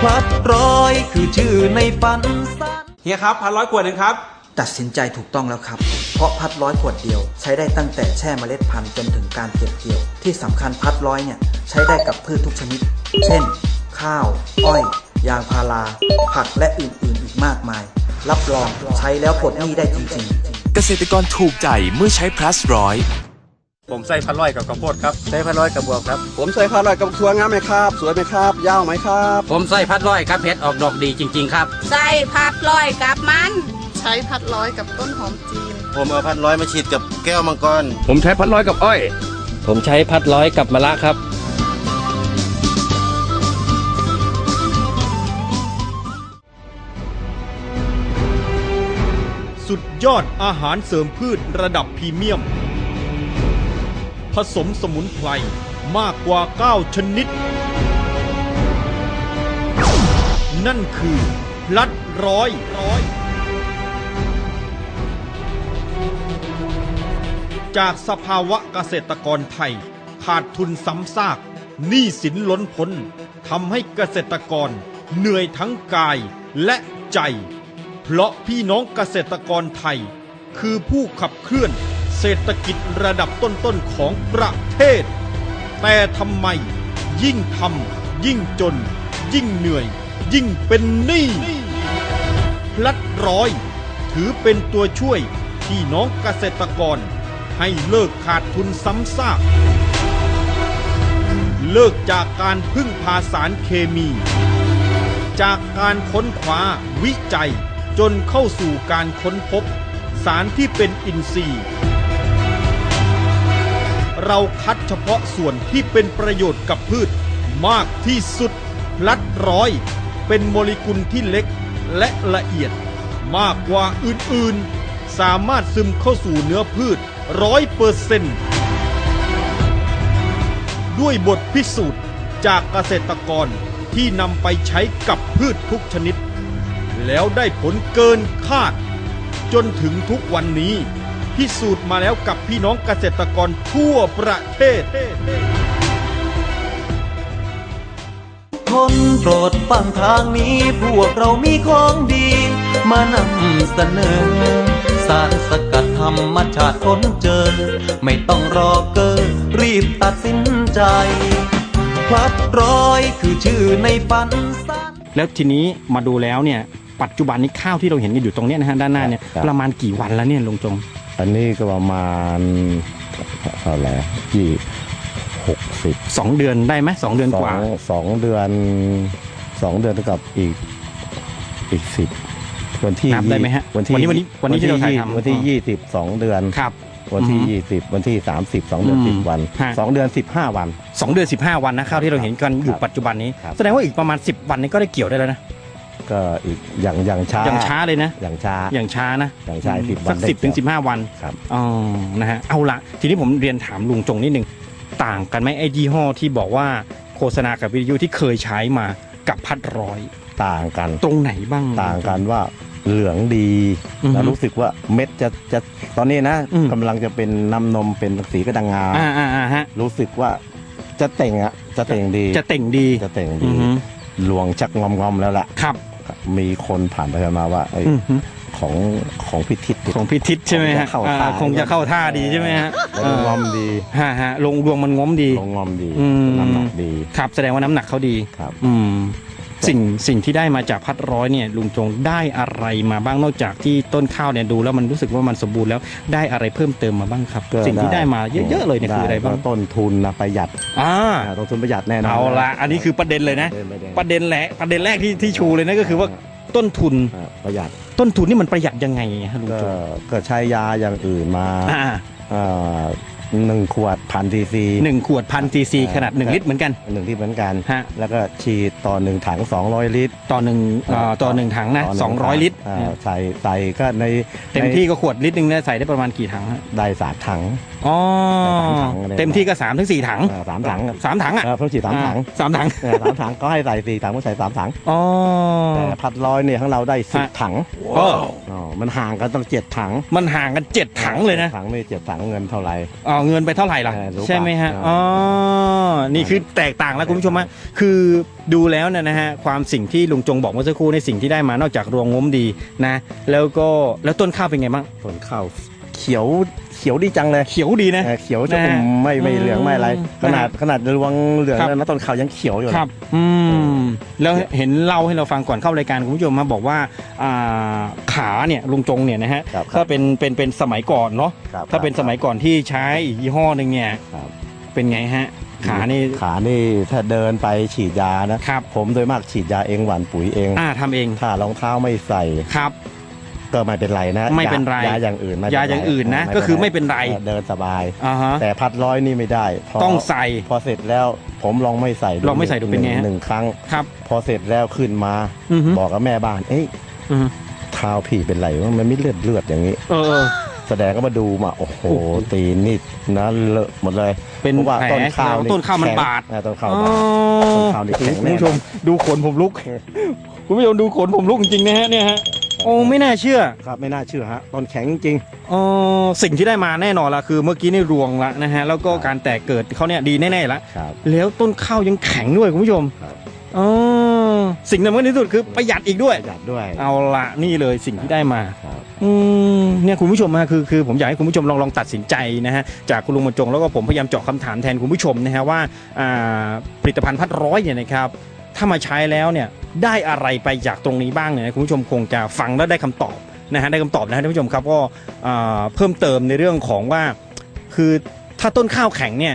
พลัดร้อยคือชื่อในฝันสั้นเฮียครับพันร้อยขวดหนึ่งครับ ตัดสินใจถูกต้องแล้วครับ เพราะพัดร้อยขวดเดียว ใช้ได้ตั้งแต่แช่เมล็ดพันธุ์จนถึงการเก็บเกี่ยว ที่สำคัญพัดร้อยเนี่ย ใช้ได้กับพืชทุกชนิด เช่น ข้าว อ้อย ยางพารา ผักและอื่นๆอีกมากมาย รับรองใช้แล้วปลดหนี้ได้จริงๆ เกษตรกรถูกใจเมื่อใช้ plus ร้อย ผมใส่พันร้อยกับข้าวโพดครับใส่พันร้อยกับบวกครับ ผมใส่พันร้อยกับทัวงามไหมครับ สวยไหมครับ ยาวไหมครับ ผมใส่พัดร้อยครับเพชรออกดอกดีจริง ๆ ครับ ใส่ผัดลอยกับมัน ใช้พัดร้อยกับต้นหอมจีน ผมเอาพันร้อยมาฉีดกับแก้วมังกร ผมใช้พันร้อยกับอ้อย ผมใช้พัดร้อยกับมะละครับสุดยอดอาหารเสริมพืชระดับพรีเมียมผ สมสมุนไพรมากกว่า 9 ชนิด นั่นคือพลัดร้อยร้อย จากสภาวะเกษตรกรไทย ขาดทุนซ้ำซากหนี้สินล้นพ้นทำให้เกษตรกรเหนื่อยทั้งกายและใจ เพราะพี่น้องเกษตรกรไทย คือผู้ขับเคลื่อน เศรษฐกิจระดับต้นๆของประเทศ แต่ทำไมยิ่งทำยิ่งจน ยิ่งเหนื่อย ยิ่งเป็นหนี้พลัดร้อย ถือเป็นตัวช่วยพี่น้องเกษตรกร ให้เลิกขาดทุนซ้ำซาก เลิกจากการพึ่งพาสารเคมี จากการค้นคว้าวิจัยจนเข้าสู่การค้นพบ สารที่เป็นอินทรีย์ เราคัดเฉพาะส่วนที่เป็นประโยชน์กับพืชมากที่สุดพลัดร้อย เป็นโมเลกุลที่เล็กและละเอียด มากกว่าอื่นๆ สามารถซึมเข้าสู่เนื้อพืชร้อยเปอร์เซนต์ด้วยบทพิสูจน์จากเกษตรกรที่นำไปใช้กับพืชทุกชนิด แล้วได้ผลเกินคาด จนถึงทุกวันนี้ พิสูจน์มาแล้วกับพี่น้องเกษตรกรทั่วประเทศคนโปรดฟังทางนี้พวกเรามีของดี มานำเสนอ สารสกัดธรรมชาติค้นเจอ ไม่ต้องรอเกอรีบตัดสินใจพลัดร้อยคือชื่อในฝันสั้นแล้วทีนี้มาดูแล้วเนี่ยปัจจุบันนี้ข้าวที่เราเห็นกันอยู่ตรงเนี้ยนะฮะด้านหน้าเนี่ยครับ ประมาณกี่วันแล้วเนี่ยลุงจง อันนี้ก็ประมาณเท่าไหร่ยี่หกสิบสองเดือนได้ไหมสองเดือนสอกว่า งสองเดือนสองเดือนกับอีกอีกสิบวันที่นับได้ไหมฮะวันที่วันนี้วันนี้วันนี้ที่เราถ่ายทำ วันที่ยี่สิบสองเดือน ครับ วันที่อือฮึยี่สิบวันที่สามสิบสองเดือนอืมสิบวันฮะ สองเดือนสิบห้าวัน สองเดือนสิบห้าวันนะข้าวที่เราเห็นกันอยู่ครับปัจจุบันนี้ ครับ แสดงว่าอีกประมาณ 10 วันนี้ก็ได้เกี่ยวได้แล้วนะ ก็อีกอย่างอย่างช้าอย่างช้าเลยนะ อย่างช้าอย่างช้านะอย่างช้า10วันสักได้สิบถึงเกี่สิยวบห้าวันครับอ๋อนะฮะเอาละทีนี้ผมเรียนถามลุงจงนิดนึงต่างกันไหมไอ้ยี่ห้อที่บอกว่าโฆษณากับวิทยุที่เคยใช้มากับพัดร้อยต่างกันตรงไหนบ้างต่างกันว่าเหลืองดีอือฮึแล้วรู้สึกว่าเม็ดจะจะตอนนี้นะอืมกำลังจะเป็นน้ำนมเป็นสีกระดังงาอ่าอ่าอ่าฮะรู้สึกว่าจะเต่งอะจะเต่งดี จะเต่งดีจะเต่งอืดีอฮึหลวงชักงอมงอมๆแล้วล่ะครับ มีคนผ่านไปผ่านมาว่าไอ้อือฮึของของพิทิศของพิทิศใช่ไหมฮะคงจะเข้าท่าอ่าคงจะเข้าท่าดีใช่ไหมฮะแล้วงอมดีฮะฮะลงรวงมันง้มดีลงงอมดีอืมน้ำหนักดีครับแสดงว่าน้ำหนักเขาดีครับ อืม สิ่งสิ่งที่ได้มาจากพัดร้อยเนี่ยลุงจงได้อะไรมาบ้างนอกจากที่ต้นข้าวเนี่ยดูแล้วมันรู้สึกว่ามันสมบูรณ์แล้วได้อะไรเพิ่มเติมมาบ้างครับ ก็สิ่งที่ได้มาเยอะๆเลยเนี่ยคืออะไรบ้างด้ก็ต้นทุนนะประหยัดอ่าอ่าต้นทุนประหยัดแน่นอนเอาละอันนี้คือประเด็นเลยนะเดินไปเดินประเด็นแหละประเด็นแรกที่ที่ชูเลยนะก็คือว่าต้นทุนอ่าประหยัดต้นทุนนี่มันประหยัดยังไงฮะลุงก็จงก็ใช้ยาอย่างอื่นมาอ่าอ่า หนึ่งขวดพันซีซีหนึ่งขวดพันซีซีขนาดหนึ่งลิตรเหมือนกัน หนึ่งที่เหมือนกันฮะ แล้วก็ฉีดต่อหนึ่งถัง 200 ลิตรต่อหนึ่งเอ่อต่อหนึ่งถังนะต่หสองร้อยลิตราใส่ใส่ก็ในเต็มที่ก็ขวดลิตรหนึงเนี่ยใส่ได้ประมาณกี่ถังฮะ ได้สามถัง อ๋อสามถังอะไรเต็มที่ก็สามถึงสี่ถังเออสามถังสามถังอะเออเพิ่มฉีดสามถังอ่สามถังเออสามถังก็ให้ใส่สี่ถังก็ใส่สามถังอ๋อ แต่พัดร้อยเนี่ยของเราได้สิบฮะ ถังอ๋ออ๋อมันห่างกันต้องเจ็ดถังมันห่างกันเจ็ดถังเลยนะถังนี่เจ็ดถังเงินเท่าไหร่ อ๋อเงินไปเท่าไหร่ล่ะ เออรู้ใช่ไหมฮะป่ะอ๋อนี่คือแตกต่างแล้วคุณผู้ชมฮะคือดูแล้วเนยนะฮะความสิ่งที่ลุงจงบอกเมื่อสักครู่ในสิ่งที่ได้มานอกจากรวงงมดีนะ แล้วก็แล้วต้นข้าวเป็นไงบ้างส่วนข้าวเขียว เขียวดีจังเลยเขียวดีนะ เออเขียวจะนะฮะไม่ไม่อืมเหลืองไม่อะไร ขนาดขนาดรวงเหลืองครับ แล้วนะต้นข้าวยังเขียวอยู่เลย ครับ อืม แล้วเห็นเล่าให้เราฟังก่อนเข้ารายการคุณผู้ชมมาบอกว่าอ่าขาเนี่ยลุงจงเนี่ยนะฮะครับถ้าเป็นเป็นเป็นสมัยก่อนเนาะครับถ้าเป็นสมัยก่อนที่ใช้อีกยี่ห้อหนึ่งเนี่ยครับเป็นไงฮะ ขานี่ขานี่ถ้าเดินไปฉีดยานะ ครับผมโดยมากฉีดยาเองหว่านปุ๋ยเอง อ่าทำเองถ้ารองเท้าไม่ใส่ ครับ ก็ไม่เป็นไรนะไม่เป็นไรยายาอย่างอื่นไม่เป็ยาอย่างอื่นนะก็คือไม่เป็นไรเดินสบายอ่าฮะแต่พัดร้อยนี่ไม่ได้พต้องใส่พอเสร็จแล้วผมลองไม่ใส่ลองไม่ใส่ดูเป็นไงฮะหนึ่งครั้งครับ พอเสร็จแล้วขึ้นมาอือฮึบอกกับแม่บ้าน เอ้ยอือฮึเท้าพี่เป็นไรวะมันไม่เลือดเลือดอย่างนี้ เออเออแสดงก็มาดูมาโอ้โหโอ้โหตีนนี่นะเลอะหมดเลย เป็นพราะว่าแผลต้นข้าวต้นข้าวมันแข็งบาดอ่ต้นข้าวอ๋อบาดต้นข้าวนี่แข็งคุณแน่ผู้ชมดูขนผมลุกคุณผู้ชมดูขนผมลุกจริงๆนะฮะเนี่ยฮะ โอ้ไม่น่าเชื่อครับไม่น่าเชื่อฮะต้นแข็งจริงอ๋อสิ่งที่ได้มาแน่นอนละคือเมื่อกี้นี่รวงละนะฮะแล้วก็การแตกเกิดเขาเนี่ยดีแน่ๆละครับ แล้วต้นข้าวยังแข็งด้วยคุณผู้ชมครับอ๋อสิ่งสำคัญที่สุดคือประหยัดอีกด้วย ประหยัดด้วย เอาละนี่เลยสิ่งที่ได้มาครับอืมเนี่ยคุณผู้ชมฮะคือคือผมอยากให้คุณผู้ชมลองลองตัดสินใจนะฮะจากคุณลุงบรรจงแล้วก็ผมพยายามเจาะคำถามแทนคุณผู้ชมนะฮะว่าอ่าผลิตภัณฑ์พัดร้อยเนี่ยนะครับ ถ้ามาใช้แล้วเนี่ยได้อะไรไปจากตรงนี้บ้างเนี่ยนะคุณผู้ชมคงจะฟังแล้วได้คำตอบนะฮะได้คำตอบนะฮะท่านผู้ชมครับก็อ่าเพิ่มเติมในเรื่องของว่า คือถ้าต้นข้าวแข็งเนี่ย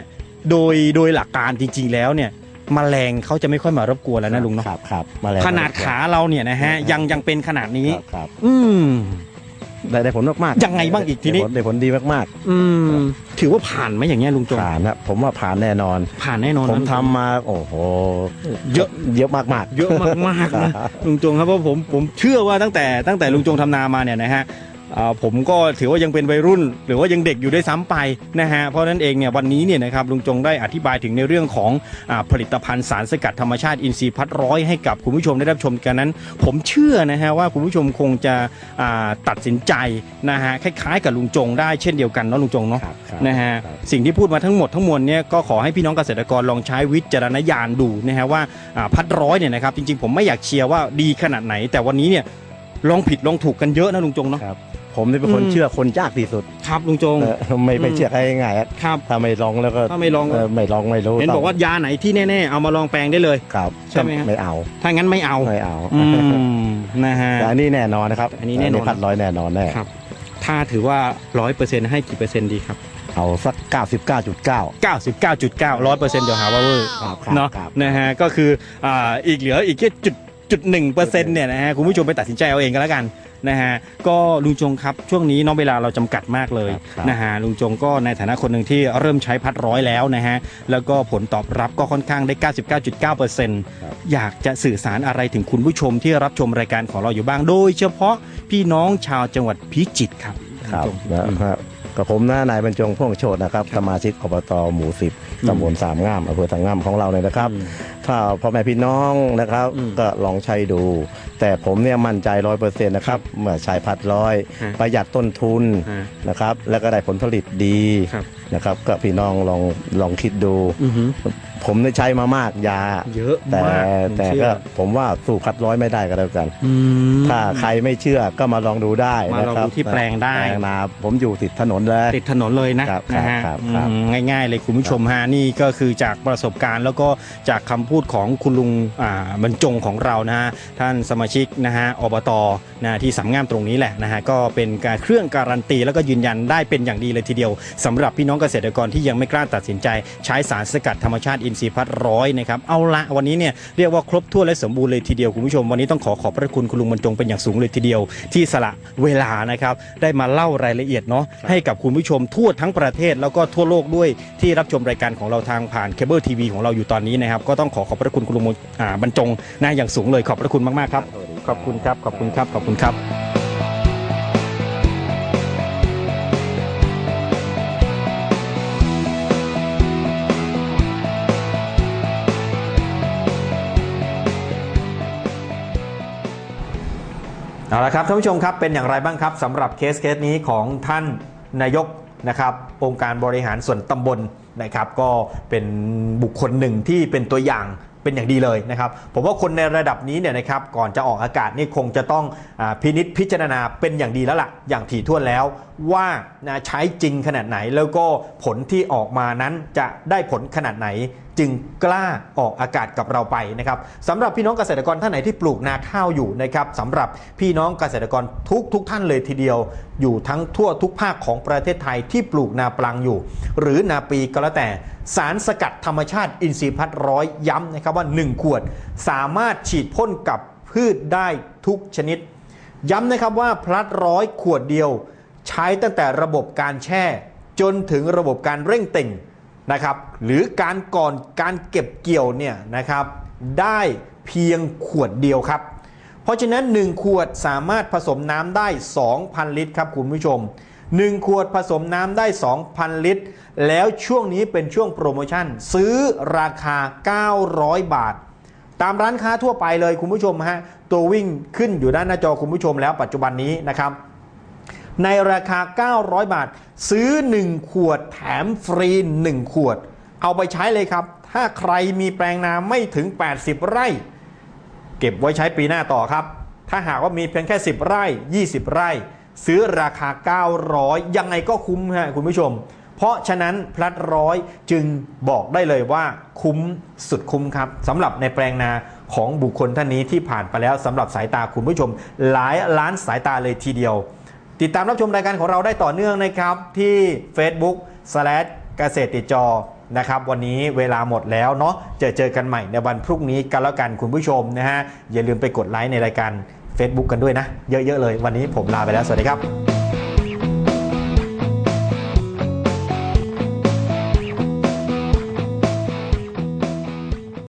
โดยโดยหลักการจริง ๆ แล้วเนี่ยมแมลงเขาจะไม่ค่อยมารบกวนแล้วนะลุงเนาะครับครับมาแล้วขนาดขาเราเนี่ยนะฮะยังยังเป็นขนาดนี้ครับครับอืม ได้ได้ผลมากๆยังไงบ้างอีกทีนี้ ได้ผลได้ผลดีมากอืม ถือว่าผ่านไหมอย่างเงี้ยลุงจงๆผ่านนะผมว่าผ่านแน่นอน ผ่านแน่นอนผมนะ ทำมาโอ้โหเยอะ เยอะมากๆ เยอะมากๆนะ ลุงจงครับเพราะผมผมเชื่อว่าตั้งแต่ตั้งแต่ลุงจงทำนามาเนี่ยนะฮะอ่า ผมก็ถือว่ายังเป็นวัยรุ่น หรือว่ายังเด็กอยู่ด้วยซ้ำไปนะฮะเพราะฉะนั้นเองเนี่ยวันนี้เนี่ยนะครับลุงจงได้อธิบายถึงในเรื่องของอาผลิตภัณฑ์สารสกัดธรรมชาติอินทรีย์พัดร้อยให้กับคุณผู้ชมได้รับชมกันนั้น ผมเชื่อนะฮะว่าคุณผู้ชมคงจะอ่าตัดสินใจนะฮะคล้ายๆ กับลุงจงได้เช่นเดียวกันเนาะลุงจงเนาะครับครับนะฮะครับสิ่งที่พูดมาทั้งหมดทั้งมวลเนี่ยก็ขอให้พี่น้องเกษตรกรลองใช้วิจารณญาณดูนะฮะว่าอ่าพัดร้อยเนี่ยนะครับจริงๆ ผมไม่อยากเชียร์ว่าดีขนาดไหน แต่วันนี้เนี่ย ลองผิดลองถูกกันเยอะนะลุงจงเนาะ ครับผมนี่เป็นคนอืม เชื่อคนยากที่สุดครับลุงจง เออไม่ไม่อืมเชื่อใครง่ายๆอะครับ ถ้าไม่ลองแล้วก็ถ้าไม่ลองเไม่ลองไม่รู้เห็นต้งบอกว่ายาไหนที่แน่ๆ เอามาลองแปลงได้เลย ครับใช่ไหมฮะ ไม่เอาถ้างั้นไม่เอาไม่เอาอืมนะฮะ แต่อันนี้แน่นอนนะครับอันนี้แน่นอน พัดร้อยแน่นอนแน่ครับ ถ้าถือว่าร้อยเปอร์เซ็นต์ให้กี่เปอร์เซ็นต์ดีครับเอาสัก 99.9 99.9ร้อยเปอร์เซ็นต์เดี๋ยวหาว่าเวอร์ครับครับเนาะครับ นะฮะก็คืออ่าอีกเหลืออีกแค่จุด จุดหนึ่งเปอร์เซ็นต์เนี่ยนะฮะคุณผู้ชมไปตัดสินใจเอาเองก็แล้วกันนะฮะก็ลุงจงครับช่วงนี้เน้องเวลาเราจำกัดมากเลยครับนะฮะลุงจงก็ในฐานะคนหนึ่งที่เริ่มใช้พัดร้อยแล้วนะฮะแล้วก็ผลตอบรับก็ค่อนข้างได้ 99.9%อยากจะสื่อสารอะไรถึงคุณผู้ชมที่รับชมรายการของเราอยู่บ้างโดย เฉพาะพี่น้องชาวจังหวัดพิจิตรครับครับลุงจง นะครับ กับผมนะนายบรรจงพ่วงโชตนะครับสมาชิกอบตหมู่สิบอืมตำบลสามงามอำเภอสามงามของเราเลยนะครับอืมถ้าพ่อแม่พี่น้องนะครับอืมก็ลองใช้ดู แต่ผมเนี่ยมั่นใจร้อยเปอร์เซ็นต์นะครับเมื่อใช้พัดร้อยฮะประหยัดต้นทุนฮะนะครับ แล้วก็ได้ผลผลิตดีครับนะครับ ก็พี่น้องลองลองคิดดูอือหือ ผมได้ใช้มามากยา เยอะแต่มากผมแต่เชื่อก็ผมว่าสู้พัดร้อยไม่ได้ก็แล้วกัน อืม ถ้าใครไม่เชื่อก็มาลองดูได้มาลองนะครับดูที่แปลงได้ แปลงนาผมอยู่ติดถนนเลย ติดถนนเลยนะครับนะฮะครับครับ อืมง่ายๆเลยคุณผู้ชมฮะนี่ก็คือจากประสบการณ์ แล้วก็จากคำพูดของคุณลุงอ่าบรรจงของเรานะฮะท่านสมาชิกนะฮะอบตนะที่สามงามตรงนี้แหละนะฮะก็เป็นการเครื่องการันตี แล้วก็ยืนยันได้เป็นอย่างดีเลยทีเดียวสำหรับพี่น้องเกษตรกรที่ยังไม่กล้าตัดสินใจ ใช้สารสกัดธรรมชาติอินทรีย์พัดร้อยนะครับเอาละวันนี้เนี่ยเรียกว่าครบถ้วนและสมบูรณ์เลยทีเดียวคุณผู้ชม วันนี้ต้องขอขอบพระคุณคุณลุงบรรจงเป็นอย่างสูงเลยทีเดียว ที่สละเวลานะครับได้มาเล่ารายละเอียดเนาะให้กับคุณผู้ชมทั่วทั้งประเทศแล้วก็ทั่วโลกด้วยที่รับชมรายการของเราทางผ่านเคเบิลทีวีของเราอยู่ตอนนี้นะครับก็ต้องขอขอบพระคุณคุณลุงอ่าบรรจงนะอย่างสูงเลยขอบพระคุณมากๆครับขอบคุณครับขอบคุณครับขอบคุณครับ เอาละครับท่านผู้ชมครับเป็นอย่างไรบ้างครับสำหรับเคสเคสนี้ของท่านนายกนะครับองค์การบริหารส่วนตำบลนะครับก็เป็นบุคคลหนึ่งที่เป็นตัวอย่างเป็นอย่างดีเลยนะครับผมว่าคนในระดับนี้เนี่ยนะครับก่อนจะออกอากาศนี่คงจะต้องอพินิษพิจารณาเป็นอย่างดีแล้วล่ะอย่างถี่ถ้วนแล้ว ว่านะใช้จริงขนาดไหนแล้วก็ผลที่ออกมานั้นจะได้ผลขนาดไหน จึงกล้าออกอากาศกับเราไปนะครับสำหรับพี่น้องเกษตรกรท่านไหนที่ปลูกนาข้าวอยู่นะครับสำหรับพี่น้องเกษตรกรทุกทุกท่านเลยทีเดียว อยู่ทั้งทั่วทุกภาคของประเทศไทยที่ปลูกนาปลังอยู่ หรือนาปีก็แล้วแต่สารสกัดธรรมชาติอินทรีย์พัดร้อยย้ำนะครับว่า 1 ขวดสามารถฉีดพ่นกับพืชได้ทุกชนิด ย้ำนะครับว่าพลัดร้อยขวดเดียว ใช้ตั้งแต่ระบบการแช่ จนถึงระบบการเร่งติ่ง นะครับหรือการก่อนการเก็บเกี่ยวเนี่ยนะครับได้เพียงขวดเดียวครับ เพราะฉะนั้น 1 ขวดสามารถผสมน้ำได้ 2,000 ลิตรครับคุณผู้ชม 1 ขวดผสมน้ำได้ 2,000 ลิตร แล้วช่วงนี้เป็นช่วงโปรโมชั่น ซื้อราคา 900 บาท ตามร้านค้าทั่วไปเลยคุณผู้ชมฮะตัววิ่งขึ้นอยู่ด้านหน้าจอคุณผู้ชมแล้วปัจจุบันนี้นะครับ ในราคา 900 บาท ซื้อ 1 ขวดแถมฟรี 1 ขวด เอาไปใช้เลยครับ ถ้าใครมีแปลงนาไม่ถึง 80 ไร่ เก็บไว้ใช้ปีหน้าต่อครับ ถ้าหากว่ามีเพียงแค่ 10 ไร่ 20 ไร่ ซื้อราคา 900 ยังไงก็คุ้มฮะคุณผู้ชม เพราะฉะนั้นพลัดร้อยจึงบอกได้เลยว่าคุ้มสุดคุ้มครับสำหรับในแปลงนาของบุคคลท่านนี้ที่ผ่านไปแล้วสำหรับสายตาคุณผู้ชม หลายล้านสายตาเลยทีเดียว ติดตามรับชมรายการของเราได้ต่อเนื่องนะครับที่ Facebook เกษตรติดจอนะครับวันนี้เวลาหมดแล้วเนาะเจอเจอกันใหม่ในวันพรุ่งนี้กันแล้วกันคุณผู้ชมนะฮะอย่าลืมไปกดไลค์ในรายการ Facebook กันด้วยนะ เยอะๆเลย วันนี้ผมลาไปแล้ว สวัสดีครับ